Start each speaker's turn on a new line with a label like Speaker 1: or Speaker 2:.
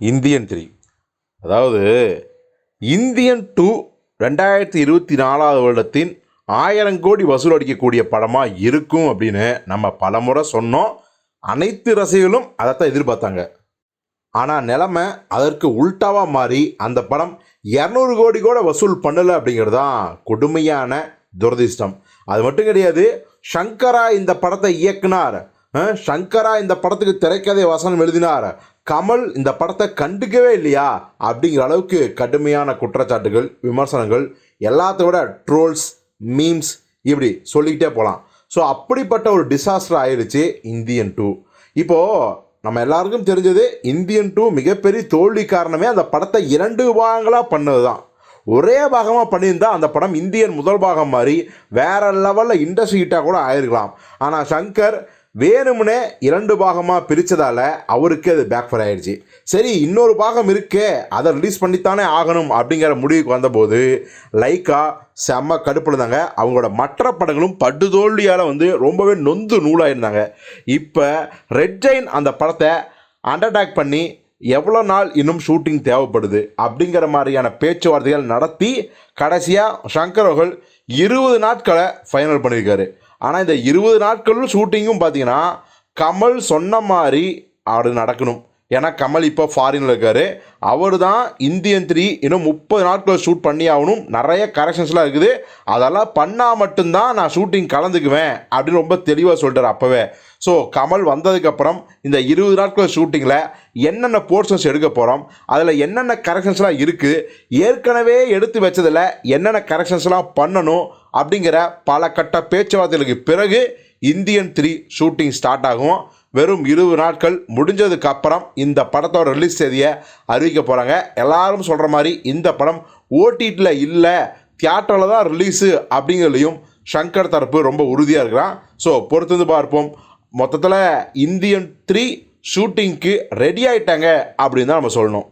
Speaker 1: Indian three அதாவது Indian two ரெண்டாயிரத்தி இருபத்தி நாலாவது வருடத்தின் ஆயிரம் கோடி வசூல் அடிக்கக்கூடிய படமாக இருக்கும் அப்படின்னு நம்ம பலமுறை சொன்னோம். அனைத்து ரசிகர்களும் அதைத்தான் எதிர்பார்த்தாங்க. ஆனால் நிலமை அதற்கு உல்ட்டாவாக மாறி அந்த படம் இரநூறு கோடி கூட வசூல் பண்ணலை அப்படிங்கிறது தான் கொடுமையான துரதிர்ஷ்டம். அது மட்டும் கிடையாது சங்கரா இந்த படத்தை இயக்குனார் சங்கரா இந்த படத்துக்கு திரைக்கதை வசனம் எழுதினார். கமல் இந்த படத்தை கண்டுக்கவே இல்லையா? அப்படிங்கிற அளவுக்கு கடுமையான குற்றச்சாட்டுகள் விமர்சனங்கள் எல்லாத்த விட ட்ரோல்ஸ் மீம்ஸ் இப்படி சொல்லிக்கிட்டே போகலாம் ஸோ அப்படிப்பட்ட ஒரு டிசாஸ்டர் ஆயிடுச்சு இந்தியன் டூ இப்போது நம்ம எல்லாருக்கும் தெரிஞ்சது இந்தியன் டூ மிகப்பெரிய தோல்வி காரணமே அந்த படத்தை இரண்டு பாகங்களாக பண்ணது தான் ஒரே பாகமாக பண்ணியிருந்தா அந்த படம் இந்தியன் முதல் பாகம் மாதிரி வேற லெவலில் இண்டஸ்ட்ரி ஹிட்டாக கூட ஆயிருக்கலாம். ஆனால் சங்கர் வேணும்னே இரண்டு பாகமாக பிரித்ததால் அவருக்கு அது பேக்ஃபர் ஆயிடுச்சு. சரி இன்னொரு பாகம் இருக்கே அதை ரிலீஸ் பண்ணித்தானே ஆகணும் அப்படிங்கிற முடிவுக்கு வந்தபோது லைக்கா செம்ம கடுப்பில் இருந்தாங்க. அவங்களோட மற்ற படங்களும் படுதோல்வியால் வந்து ரொம்பவே நொந்து நூலாயிருந்தாங்க. இப்போ ரெட் ஜெயின் அந்த படத்தை அண்டர்டாக் பண்ணி எவ்வளோ நாள் இன்னும் ஷூட்டிங் தேவைப்படுது அப்படிங்கிற மாதிரியான பேச்சுவார்த்தைகள் நடத்தி கடைசியாக சங்கர் அவர்கள் இருபது நாட்களை ஃபைனல் பண்ணியிருக்காரு. ஆனால் இந்த இருபது நாட்களும் ஷூட்டிங்கும் பார்த்தீங்கன்னா கமல் சொன்ன மாதிரி அது நடக்கணும். ஏன்னா கமல் இப்போ ஃபாரினில் இருக்கார். அவர் தான் இந்தியன் த்ரீ இன்னும் முப்பது நாட்கள் ஷூட் பண்ணி ஆகணும். நிறைய கரெக்ஷன்ஸ்லாம் இருக்குது. அதெல்லாம் பண்ணால் மட்டும்தான் நான் ஷூட்டிங் கலந்துக்குவேன் அப்படின்னு ரொம்ப தெளிவாக சொல்லிட்டார் அப்போவே. ஸோ கமல் வந்ததுக்கப்புறம் இந்த இருபது நாட்கள் ஷூட்டிங்கில் என்னென்ன போர்ஷன்ஸ் எடுக்க போகிறோம் அதில் என்னென்ன கரெக்ஷன்ஸ்லாம் இருக்குது ஏற்கனவே எடுத்து வச்சதில் என்னென்ன கரெக்ஷன்ஸ்லாம் பண்ணணும் அப்படிங்கிற பல கட்ட பேச்சுவார்த்தைகளுக்கு பிறகு இந்தியன் த்ரீ ஷூட்டிங் ஸ்டார்ட் ஆகும். வெறும் இருபது நாட்கள் முடிஞ்சதுக்கு அப்புறம் இந்த படத்தோட ரிலீஸ் தேதியை அறிவிக்க போகிறாங்க எல்லாரும் சொல்கிற மாதிரி இந்த படம் ஓடிடியில் இல்லை தியேட்டரில் தான் ரிலீஸு அப்படிங்கிறதுலையும் ஷங்கர் தரப்பு ரொம்ப உறுதியாக இருக்கிறான். ஸோ பொறுத்திருந்து பார்ப்போம். மொத்தத்தில் இந்தியன் த்ரீ ஷூட்டிங்க்கு ரெடி ஆகிட்டாங்க அப்படின்னு தான் நம்ம சொல்லணும்.